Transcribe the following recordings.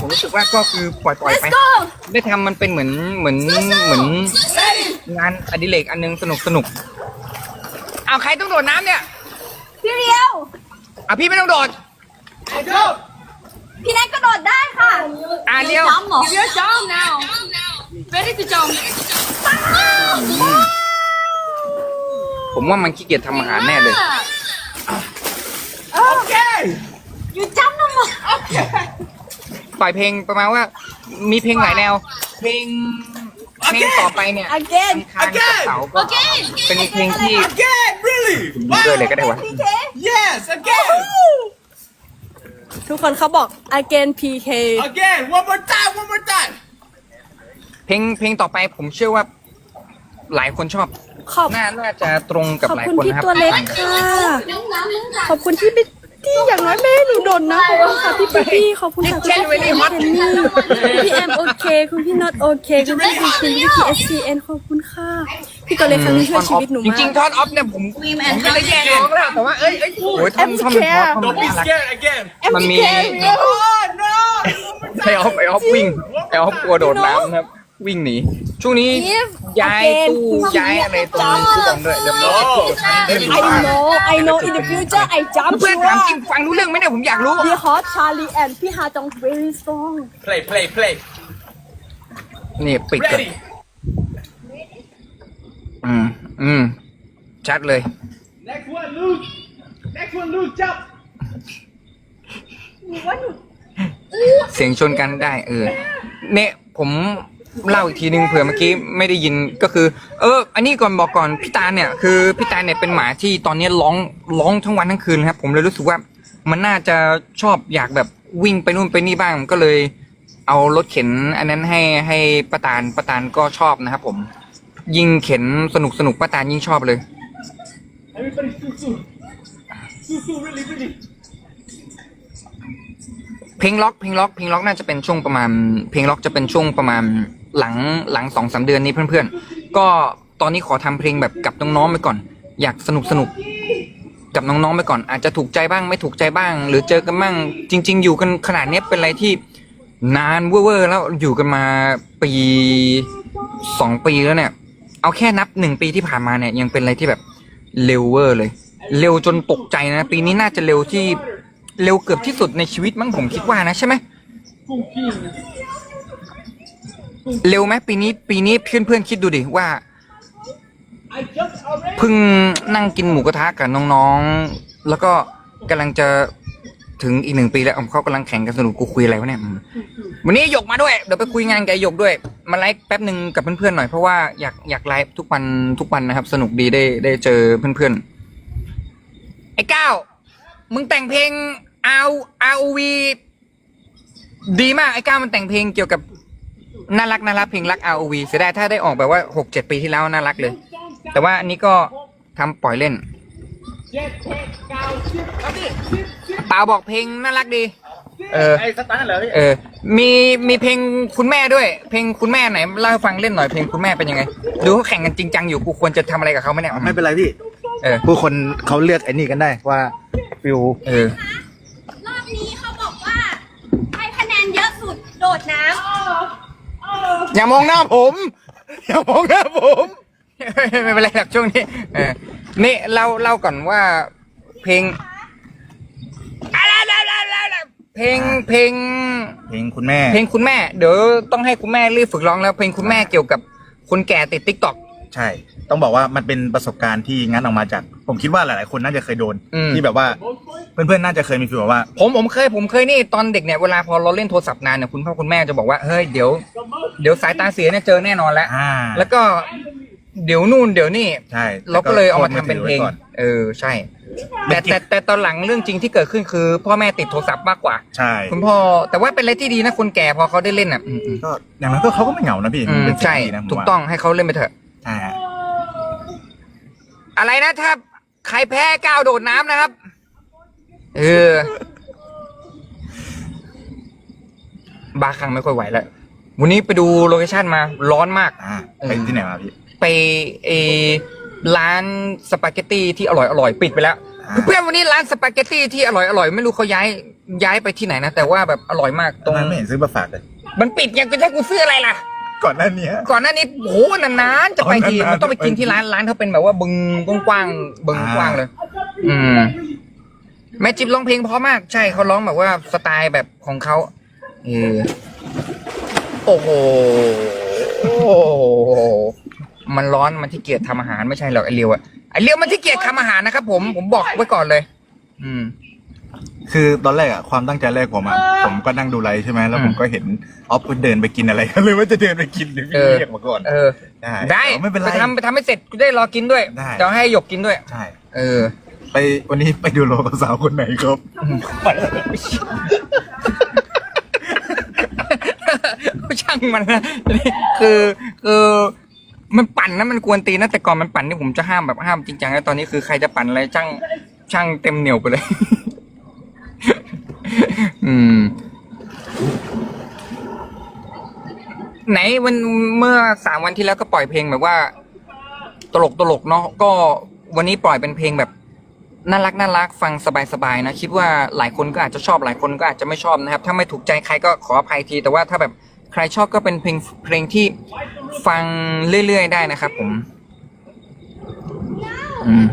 ผมรู้สึกว่าก็คือปล่อยปล่อย Let's ไป go ได้ทำมันเป็นเหมือนเหมือนเหมือน งานอดิเรกอันนึงสนุกสนุกเอาใครต้องโดดน้ำเนี่ยพี่เรียว อะพี่ไม่ต้องโดดพี่แนทกระโดดได้ค่ะอะเรียวจ้ำเหรอ You're down now. Ready to jump. ผมว่ามันขี้เกียจทำอาหารแน่เลยโอเคอยู่จ้ำนะมั้ง ปล่อยเพลงประมาณว่า มีเพลงหลายแนว เพลงเพลงต่อไปเนี่ย again อังคารกับเสาร์ก็เป็นเพลงที่ Again, really? ดูด้วยเลยก็ได้วะ พี่เค Yes, again. ทุกคนเขาบอก again PK Again, one more time, one more time. เพลงเพลงต่อไปผมเชื่อว่า หลายคนชอบขอบน่าน่าจะตรงกับขอบหลายคุณคนพี่นะครับตัวเล็กค่ะ ขอบคุณที่ ไม่ที่อย่างน้อยไม่ให้หนูโดนนะขอบคุณค่ะพี่ป๊ปี้ขอบคุณค่ะคุณพี่เคนนี่พี่แอมโอเค คุณพี่น็อตโอเคคุณพี่บีคินพี่พีเอสซีเอ็นขอบคุณค่ะ พี่ตัวเล็กครั้งนี้ช่วยชีวิตหนูจมากริงๆท่อนออฟเนี่ยผมผมไม่ได้แย่งร้องแล้วแต่ว่าเอ้ยเอ้ยโอ้ยท่อนท่อนมันเพราะท่อนมัน Don't be น่ารัก scared again. มันมี Oh, no. ไอออฟไอออฟวิ่งไอออฟกลัวโดดน้ำนะครับ วิ่งหนี ช่วงนี้ย้ายตู้ย้ายอะไรตรงตู้บอลด้วยเดี๋ยวเราจะพูดกับท่านเรื่อง I know I know in the future I jump เพื่อนถามจริงฟังรู้เรื่องไหมเนี่ยผมอยากรู้พี่ฮอตชาลีแอนพี่ฮาจอง very strong Play, play, play. นี่ปิดก่อน Ready. อืม อืม ชัดเลย Next one, Luke. Next one, Luke, jump. เสียงชนกันได้ เออ เนี่ยผม เล่าอีกทีนึงเผื่อเมื่อกี้ไม่ได้ยินก็คือ เออ อันนี้ก่อนบอกก่อนพี่ตาเนี่ยคือพี่ตาเนี่ยเป็นหมาที่ตอนนี้ร้องร้องทั้งวันทั้งคืนครับ ผมเลยรู้สึกว่ามันน่าจะชอบอยากแบบวิ่งไปนู่นไปนี่บ้างก็เลย เอารถเข็น อันนั้นให้ให้ป้าตาลป้าตาลก็ชอบนะครับผมยิ่งเข็นสนุกสนุกป้าตาลยิ่งชอบเลย Everybody, Susu. Susu, really, really. เพลงล็อกเพลงล็อกเพลงล็อกน่าจะเป็นช่วงประมาณ เพลงล็อกจะเป็นช่วงประมาณ หลังหลังสองสามเดือนนี้เพื่อนๆ ก็ตอนนี้ขอทำเพลงแบบกับน้องๆไปก่อน อยากสนุกสนุกกับน้องๆไปก่อน อาจจะถูกใจบ้างไม่ถูกใจบ้าง หรือเจอกันบ้าง จริง ๆ อยู่กันขนาดนี้เป็นอะไรที่นานเว่อร์แล้วอยู่กันมาปีสองปีแล้วเนี่ย เอาแค่นับหนึ่งปีที่ผ่านมาเนี่ย ยังเป็นอะไรที่แบบเร็วเวอร์เลย เร็วจนตกใจนะ ปีนี้น่าจะเร็วที่เร็วเกือบที่สุดในชีวิตมั้งผมคิดว่านะใช่ไหม เร็วไหมปีนี้ปีนี้เพื่อนเพื่อนคิดดูดิว่าเพิ่งนั่งกินหมูกระทะกับน้องๆ แล้วก็กำลังจะถึงอีกหนึ่งปีแล้วเขากำลังแข่งกันสนุกกูคุยอะไรวะเนี่ยวันนี้หยกมาด้วยเดี๋ยวไปคุยงานกับหยกด้วย มาไลฟ์แป๊บหนึ่งกับเพื่อนๆหน่อยเพราะว่าอยากอยากไลฟ์ทุกวันทุกวันนะครับ สนุกดีได้ได้เจอเพื่อนๆไอ้ก้าวมึงแต่งเพลง R R O V ดีมากไอ้ก้าวมันแต่งเพลงเกี่ยวกับ น่ารักน่ารักเพลงรัก R O V เสียดายถ้าได้ออกแบบว่าหกเจ็ดปีที่แล้วน่ารักเลย แต่ว่าอันนี้ก็ทำปล่อยเล่น Jet, jet, cow, ship, ship, ship, ship. เปล่าบอกเพลงน่ารักดี เออ ไอ้สตาร์ทเหรอพี่เออ มีมีเพลงคุณแม่ด้วย เพลงคุณแม่ไหนเล่าให้ฟังเล่นหน่อยเพลงคุณแม่เป็นยังไง ดูเขาแข่งกันจริงจังอยู่กูควรจะทำอะไรกับเขาไหมเนี่ยไม่เป็นไรพี่ เออผู้คนเขาเลือกไอ้นี่กันได้ว่าฟิวเออ รอบนี้เขาบอกว่าใครคะแนนเยอะสุดโดดน้ อย่ามองหน้าผม อย่ามองหน้าผม ไม่เป็นไรหรอกช่วงนี้เออนี่เล่าเล่าก่อนว่า เพลงอะไรเพลงเพลง เพลงคุณแม่ เพลงคุณแม่เดี๋ยวต้องให้คุณแม่รีบฝึกร้องแล้วเพลงคุณแม่เกี่ยวกับคนแก่ติดติ๊กต็อก ใช่ ต้องบอกว่ามันเป็นประสบการณ์ที่งั้นออกมาจาก ผมคิดว่าหลายๆคนน่าจะเคยโดน อืม ที่แบบว่าเพื่อนๆน่าจะเคยมีฟีลแบบว่า ผมผมเคยผมเคยนี่ตอนเด็กเนี่ยเวลาพอเราเล่นโทรศัพท์นานเนี่ยคุณพ่อคุณแม่จะบอกว่าเฮ้ยเดี๋ยวเดี๋ยวสายตาเสียเนี่ยเจอแน่นอนแล้ว อ่าแล้วก็เดี๋ยวนู่นเดี๋ยวนี่ ใช่เราก็เลยเอามาทำเป็นเพลงไว้ก่อน เออใช่ แต่แต่แต่ตอนหลังเรื่องจริงที่เกิดขึ้นคือ พ่อแม่ติดโทรศัพท์มากกว่า ใช่คุณพ่อแต่ว่าเป็นอะไรที่ดีนะคนแก่พอเขาได้เล่นอะอืมอืมก็อย่างนั้นก็เขาก็ไม่เหงานะพี่อืมเป็นสิ่งใช่ ที่ดีนะผมถูกว่า ต้องให้เขาเล่นไปเถอะใช่ฮะ อะไรนะถ้าใครแพ้ก้าวโดดน้ำนะครับ เออ บาคังไม่ค่อยไหวแล้ว วันนี้ไปดูโลเคชั่นมาร้อนมาก อ่าไปที่ไหนมาพี่ ไปเออร้านสปาเกตตี้ที่อร่อยอร่อยปิดไปแล้วอ่าเพื่อนๆวันนี้ร้านสปาเกตตี้ที่อร่อยอร่อยไม่รู้เขาย้ายย้ายไปที่ไหนนะ แต่ว่าแบบอร่อยมากตตรรงงนั้นไม่เห็นซื้อมาฝากเลย มันปิดยังจะให้กูซื้ออะไรล่ะ ก่อนหน้านี้ ก่อนหน้านี้โอ้โหนานๆจะไปทีอ๋อนานๆมันต้องไปกินที่ร้านร้านเขาเป็นแบบว่าบึงกว้างๆบึงกว้างเลย อืมแม่จิ๊บร้องเพลงเพราะมาก ใช่เขาร้องแบบว่าสไตล์แบบของเขาเออโอ้โหโอ้โหมันร้อนมันที่เกียจทำอาหารไม่ใช่หรอกไอเลียวอะไอเลียวมันที่เกียจทำอาหารนะครับผมผมบอกไว้ก่อนเลย อืม คือตอนแรกอะความตั้งใจแรกผมอะผมก็นั่งดูไลฟ์ใช่ไหมแล้วอืมผมก็เห็นออฟเดินไปกินอะไรเลยว่าจะเดินไปกินหรือเอพี่อเรียกมาก่อนเออได้ได้เอาไม่เป็นไรไปทำไปทำให้เสร็จกูได้รอกินด้วยได้จะให้หยกกินด้วยใช่เออ ไปวันนี้ไปดูโลกับสาวคนไหนครับไปแล้วช่างมันนะคือคือมันปั่นนะมันกวนตีนนะแต่ก่อนมันปั่นนี่ผมจะห้ามแบบห้ามจริงจังแล้วตอนนี้คือใครจะปั่นอะไรช่างช่างเต็มเหนียวไปเลย อืม ไหนวันเมื่อสามวันที่แล้วก็ปล่อยเพลงแบบว่า ตลกตลกเนาะก็วันนี้ปล่อยเป็นเพลงแบบน่ารักน่ารักฟังสบายๆนะ คิดว่าหลายคนก็อาจจะชอบหลายคนก็อาจจะไม่ชอบนะครับ ถ้าไม่ถูกใจใครก็ขออภัยที แต่ว่าถ้าแบบใครชอบก็เป็นเพลงเพลงที่ฟังเรื่อยๆได้นะครับผม อืม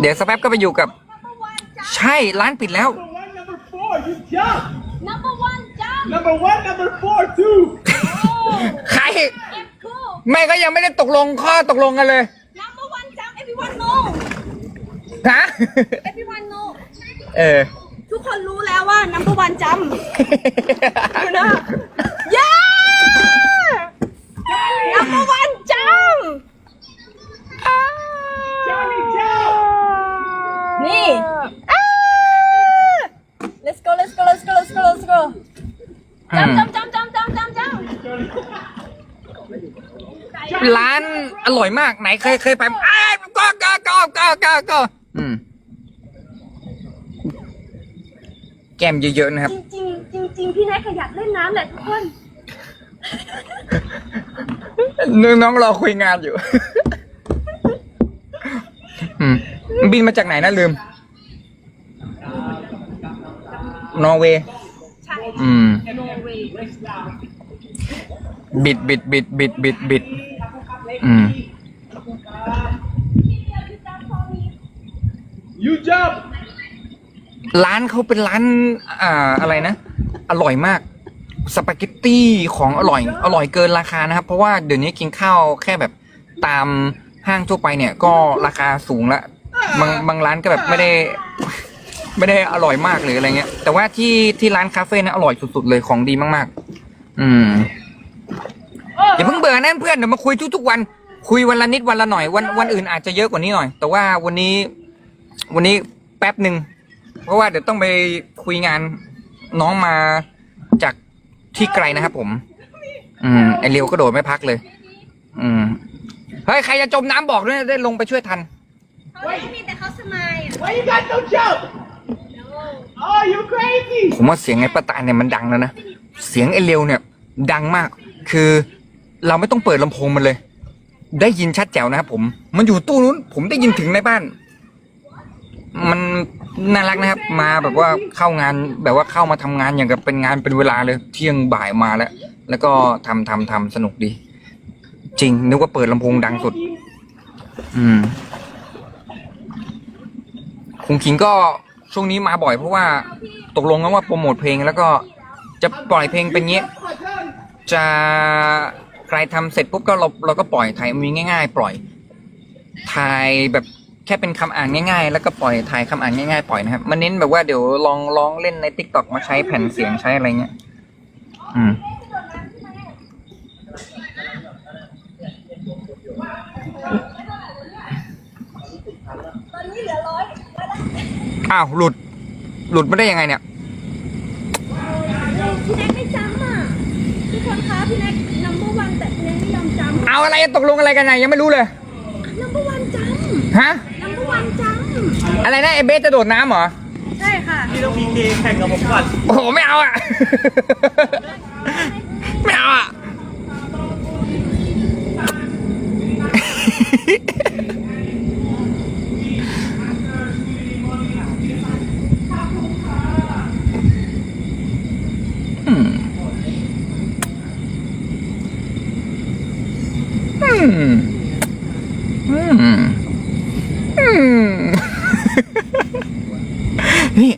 เดี๋ยวสแป๊บก็ไปอยู่กับ ใช่ร้านปิดแล้ว Number four, you jump. number one jump Number one, number four, two. ใคร it's cool ไม่ก็ยังไม่ได้ตกลงข้อตกลงกันเลย number one jump everyone know ฮะ everyone know เออ ทุกคนรู้แล้วว่า number one jump ดูนะ yeah number one jump Johnny, jump. นี่ let's go let's go let's go let's go let's go อืม jump jump jump jump jump jump jump ร้านอร่อยมากไหนเคยเคยไปอ้ายก็ก็ก็ก็ก็ก็อืมแก้มเยอะๆนะครับ จริงจริงๆจริงๆพี่แนทขยันเล่นน้ำแหละทุกคนน้องๆรอคุยงานอยู่อืมบินมาจากไหนนะลืม นอร์เวย์ใช่ อืมโนเวย์บิดบิดบิดบิดบิดบิด อืม You jump. ร้านเขาเป็นร้าน อ่า อะไรนะ อร่อยมาก สปาเกตตี้ของอร่อย อร่อยเกินราคานะครับ เพราะว่าเดี๋ยวนี้กินข้าวแค่แบบตามห้างทั่วไปเนี่ย ก็ราคาสูงละ บางบางร้านก็แบบไม่ได้ ไม่ได้อร่อยมากหรืออะไรเงี้ย แต่ว่าที่ที่ร้านคาเฟ่นะอร่อยสุด ๆ เลยของดีมาก ๆ อืมอย่าเพิ่งเบื่อนะเพื่อนเดี๋ยวมาคุยทุกๆวัน คุยวันละนิดวันละหน่อย วันวันอื่นอาจจะเยอะกว่านี้หน่อย แต่ว่าวันนี้ วันนี้แป๊บหนึ่งเพราะว่าเดี๋ยวต้องไปคุยงานน้องมาจากที่ไกลนะครับผม อืมไอเรียวก็โดดไม่พักเลย อืมเฮ้ยใครจะจมน้ำบอกด้วยนะได้ลงไปช่วยทัน เขาไม่มีแต่เขาสมายอะ Why you got no jump? ผมว่าเสียงไอ้ป้าตายเนี่ยมันดังแล้วนะ เสียงไอ้เร็วเนี่ย ดังมาก คือเราไม่ต้องเปิดลำโพงมันเลย ได้ยินชัดแจ๋วนะครับผม มันอยู่ตู้นู้น ผมได้ยินถึงในบ้าน มันน่ารักนะครับ มาแบบว่าเข้างาน แบบว่าเข้ามาทำงานอย่างกับเป็นงานเป็นเวลาเลย เที่ยงบ่ายมาแล้ว แล้วก็ทำทำทำสนุกดี จริง นึกว่าเปิดลำโพงดังสุด อืมคุงคิงก็ ช่วงนี้มาบ่อยเพราะว่าตกลงกันว่าโปรโมทเพลงแล้วก็จะปล่อยเพลงเป็นเงี้ยจะใครทำเสร็จปุ๊บก็เราเราก็ปล่อยถ่ายมีง่าย ๆ ปล่อยถ่ายแบบแค่เป็นคำอ่านง่าย ๆ แล้วก็ปล่อยถ่ายคำอ่านง่ายๆปล่อยนะครับมันเน้นแบบว่าเดี๋ยวลองลองเล่นในทิกตอกมาใช้แผ่นเสียงใช้อะไรเงี้ยอืมตอนนี้เหลือร้อย อ้าวหลุด หลุดมาได้ยังไงเนี่ยพี่แน็กไม่จำอะทุกคนคะพี่แน็ก number one แต่พี่แน็กไม่ยอมจำเอาอะไรตกลงอะไรกันนะยังไม่รู้เลย number one จฮะำ number one จอะไรนะไอเบสจะโดดน้ำเหรอำใช่ค่ะ พี่ต้องมีเกมแข่งกับผมก่อน โอ้โหไม่เอาอะ ไม่เอาอะ อ มอืมอืม นี่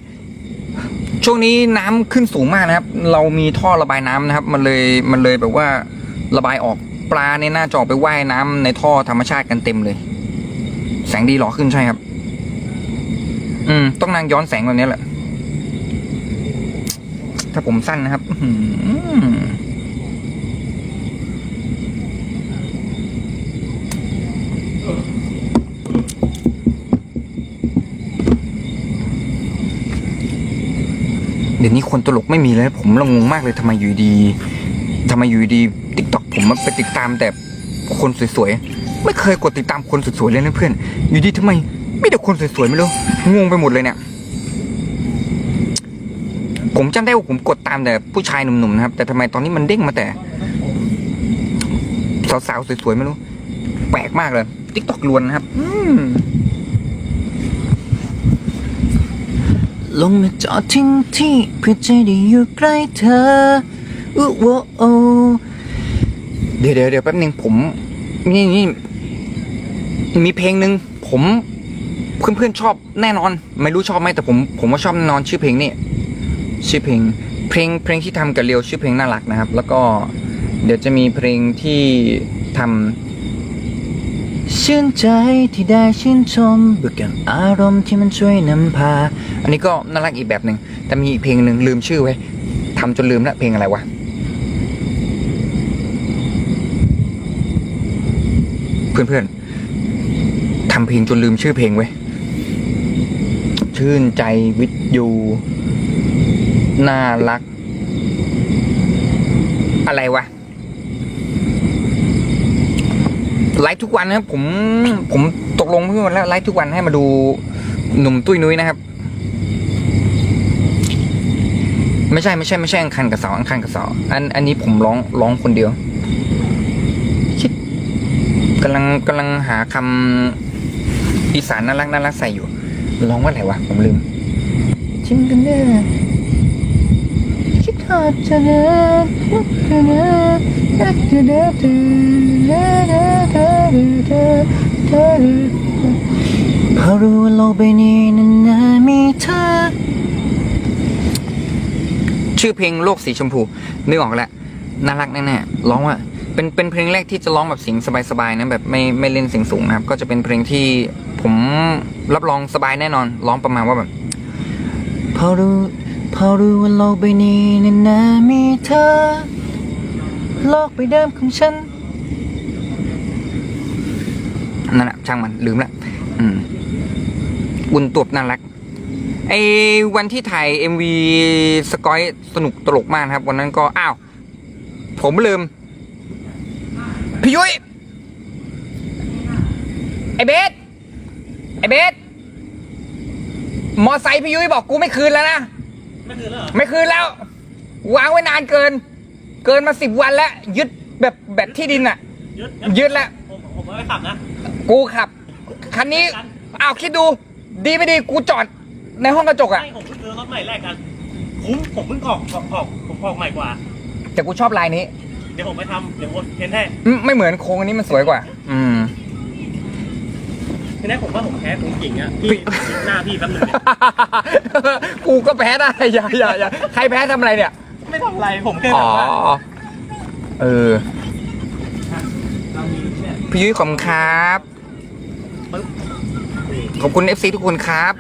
ช่วงนี้น้ำขึ้นสูงมากนะครับ เรามีท่อระบายน้ำนะครับ มันเลยมันเลยแบบว่าระบายออกปลาเนี่ยน่าจอไปว่ายน้ำในท่อธรรมชาติกันเต็มเลย แสงดีหล่อขึ้นใช่ครับ อืม ต้องนั่งย้อนแสงแบบนี้แหละ ถ้าผมสั้นนะครับ อื เดี๋ยวนี้คนตลกไม่มีแล้วผมละงงมากเลยทำไมอยู่ดีทำไมอยู่ดีติ๊กต็อกผมมาไปติดตามแต่คนสวยๆไม่เคยกดติดตามคนสวยๆเลยนะเพื่อน อยู่ดีทำไมมีแต่คนสวยๆไม่รู้งงไปหมดเลยเนี่ยผมจำได้ว่าผมกดตามแต่ผู้ชายหนุ่มๆนะครับ แต่ทำไมตอนนี้มันเด้งมาแต่สาวๆสวยๆไม่รู้ แปลกมากเลยติ๊กต็อกลวนนะครับ อืม ลงมาจอดทิ้งที่เพื่อจะได้อยู่ใกล้เธออู้วโอเดี๋ยวเดี๋ยวเดี๋ยวแป๊บหนึงผมนี่นี่มีเพลงหนึ่งผมเพื่อนๆชอบแน่นอน ไม่รู้ชอบไหมแต่ผมผมว่าชอบแน่นอนชื่อเพลงนี่ชื่อเพลง เพลงเพลงที่ทำกับเรียวชื่อเพลงน่ารักนะครับ แล้วก็เดี๋ยวจะมีเพลงที่ทำ ชื่นใจที่ได้ชื่นชมบวกกับอารมณ์ที่มันช่วยนำพา อันนี้ก็น่ารักอีกแบบหนึ่งแต่มีอีกเพลงหนึ่งลืมชื่อไว้ทำจนลืมล้วเพลงอะไรวะเพื่อนๆทำเพลงจนลืมชื่อเพลงไว้ชื่นใจวิทยูน่ารัก อะไรวะ ไลฟ์ทุกวันนะครับ ผมผมตกลงเพื่อนแล้วไลฟ์ทุกวันให้มาดูหนุ่มตุ้ยนุ้ยนะครับ ไม่ใช่ไม่ใช่ไม่ใช่อังคันกับเสาอังคันกับเสาอันอันนี้ผมร้องร้องคนเดียวคิดกำลังกำลังหาคำอีสานน่ารักน่ารักใส่อยู่ร้องว่าอะไรวะผมลืมจิงกันแน่คิดหอดจะเดินจะเดินอยากจะเดินเดินเดินเดินเดิน เดินพอรู้ว่าโลกใบนี้นั้นน่ามีเธอ ชื่อเพลงโลกสีชมพู นึกออกแล้ว น่ารักแน่ๆ ร้องว่า เป็น เป็นเพลงแรกที่จะร้องแบบเสียงสบายๆนะ แบบไม่ ไม่เล่นเสียงสูงนะครับ ก็จะเป็นเพลงที่ผมรับรองสบายแน่นอน ร้องประมาณว่าแบบ พอรู้ พอรู้ว่าโลกใบนี้นั้นน่ามีเธอ โลกใบเดิมของฉัน นั่นแหละช่างมันลืมละอืมอุ่นตวบน่ารักไอ้วันที่ถ่าย MV สกอยสนุกตลกมากนะครับวันนั้นก็อ้าว ผมลืมพี่ยุ้ยไอ้เบสไอ้เบสมอไซค์พี่ยุ้ยบอกกูไม่คืนแล้วนะ ไม่คืนแล้วไม่คืนแล้ววางไว้นานเกิน เกินมาสิบวันแล้ว ยึดแบบแบบที่ดินอะยึดแล้วผมผมไม่ขับนะ กูขับ คันนี้อ้าวคิดดู ดีไม่ดีกูจอดในห้องกระจกอะใช่ผมเพิ่งซื้อรถใหม่แรกกันคุ้มผมเพิ่งออกออกออกผมออกใหม่กว่า แต่กูชอบลายนี้ เดี๋ยวผมไปทำเดี๋ยวผมเพ้นให้อืมไม่เหมือนโค้งอันนี้มันสวยกว่า อืมทีแรกผมว่าผมแพ้คุณกิ่งอะพี่หน้าพี่แป๊บนึงเนี่ยกูก็แพ้ได้อย่าอย่าอย่าใครแพ้ทำอะไรเนี่ย ไม่ทำอะไรผมแค่อ๋แบอบว่าเออ เรามีเนี่ย พี่ยุ้ยขอบคุณครับ ปึ๊บขอบคุณ FC ทุกคนครับ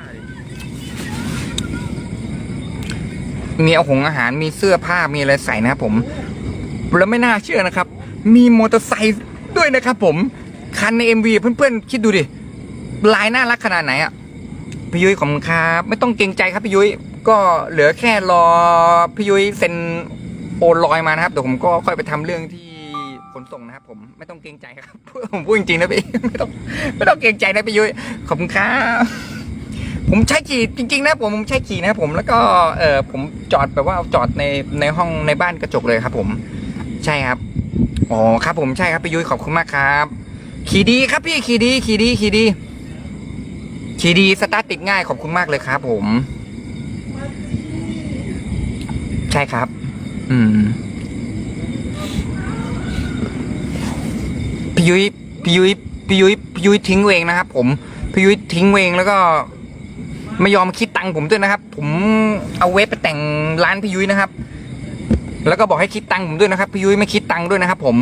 มีเอาหงอาหารมีเสื้อผ้ามีอะไรใส่นะครับผม แล้วไม่น่าเชื่อนะครับ มีมอเตอร์ไซค์ด้วยนะครับผม คันใน MV เพื่อนๆ คิดดูดิลายน่ารักขนาดไหนอะพี่ยุ้ยขอบคุณครับ ไม่ต้องเกรงใจครับพี่ยุ้ยก็เหลือแค่รอพี่ยุ้ยเซ็นโอนลอยมานะครับเดี๋ยวผมก็ค่อยไปทำเรื่องที่ ขนส่งนะครับผมไม่ต้องเกรงใจครับผมพูดจริงๆนะพี่ไม่ต้องไม่ต้องเกรงใจนะพี่ยุ้ยขอบคุณครับผมใช้ขี่จริง ๆ นะผมผมใช้ขี่นะผมแล้วก็เออผมจอดแบบว่าจอดในในห้องในบ้านกระจกเลยครับผม ใช่ครับอ๋อครับ ผมใช่ครับพี่ยุ้ยขอบคุณมากครับ ขี่ดีครับพี่ขี่ดีขี่ดีขี่ดีขี่ดีสตาร์ทติดง่ายขอบคุณมากเลยครับผม ใช่ครับ อืม พี่ยุ้ยพี่ยุ้ยพี่ยุ้ยพี่ยุ้ยทิ้งเองนะครับ ผมพี่ยุ้ยทิ้งเองแล้วก็ ไม่ยอมคิดตังค์ผมด้วยนะครับ ผมเอาเว็บไปแต่งร้านพี่ยุ้ยนะครับ แล้วก็บอกให้คิดตังค์ผมด้วยนะครับพี่ยุ้ยไม่คิดตังค์ด้วยนะครับ ผม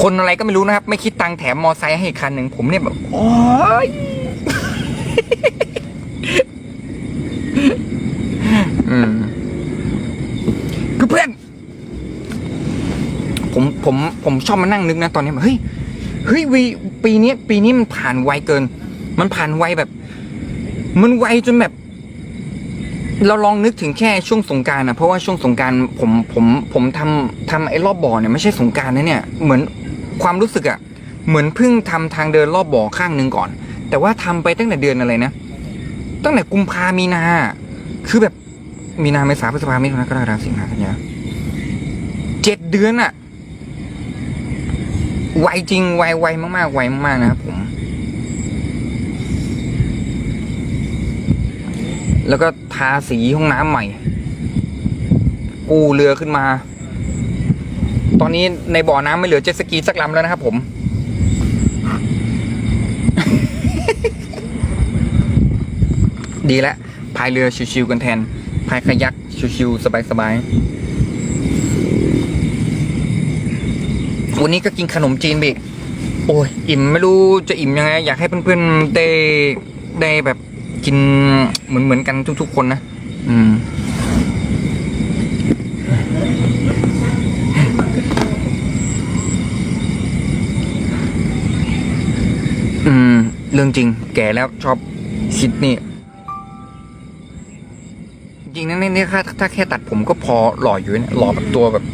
คนอะไรก็ไม่รู้นะครับ ไม่คิดตังค์แถมมอไซค์ให้คันหนึ่งผมเนี่ยแบบโอ้ยอืมคือเพื่อน ผมผมผมชอบมานั่งนึกนะตอนนี้แบบเฮ้ยเฮ้ยวีปีนี้ปีนี้มันผ่านไวเกิน มันผ่านไวแบบ มันไวจนแบบ เราลองนึกถึงแค่ช่วงสงการนะเพราะว่าช่วงสงการผมผมผมทำทำไอ้รอบบ่อเนี่ยไม่ใช่สงการนะเนี่ย เหมือนความรู้สึกอะเหมือนเพิ่งทำทางเดินรอบบ่อข้างหนึ่งก่อน แต่ว่าทำไปตั้งแต่เดือนอะไรนะตั้งแต่กุมภามีนา คือแบบมีนาเมษาพฤษภามิถุนากรกฎาคมสิงหากันยเจ็ดเดือนอะ ไวจริงไวไวมากๆไวมากๆนะครับผม แล้วก็ทาสีห้องน้ำใหม่ กู้เรือขึ้นมา ตอนนี้ในบ่อน้ำไม่เหลือเจ็ตสกีสักลำแล้วนะครับผม ดีแล้วพายเรือชิวๆกันแทนพายคายักชิวๆสบายๆ วันนี้ก็กินขนมจีนไปโอ้ยอิ่มไม่รู้จะอิ่มยังไง อยากให้เพื่อนๆได้ได้แบบกินเหมือนเหมือนกันทุกๆคนนะอืมอืม เรื่องจริง แก่แล้วชอบคิดนี่ จริงๆนะเนี่ยเนี่ยถ้าถ้าแค่ตัดผมก็พอหล่ออยู่นี่ยหล่อแบบตัวแบบ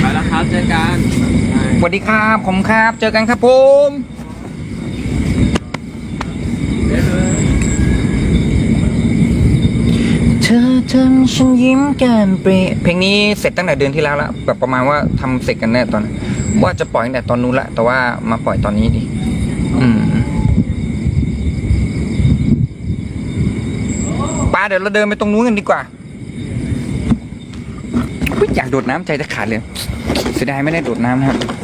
ไปแล้วครับเจอกัน ส วัสดีครับ ผมครับ เจอกันครับผมเธอทำฉันยิ้มแก้มเปรยเพลงนี้เสร็จตั้งแต่เดือนที่แล้วแล้วแบบประมาณว่าทำเสร็จกันแน่ตอน ว่าจะปล่อยตั้งแต่ตอนนู้นละ แต่ว่ามาปล่อยตอนนี้ดิอืมป้าเดี๋ยวเราเดินไปตรงนู้นกันดีกว่าอยอยากโดดน้ำใจจะขาดเลยเสียดายไม่ได้โดดน้ำนะครับ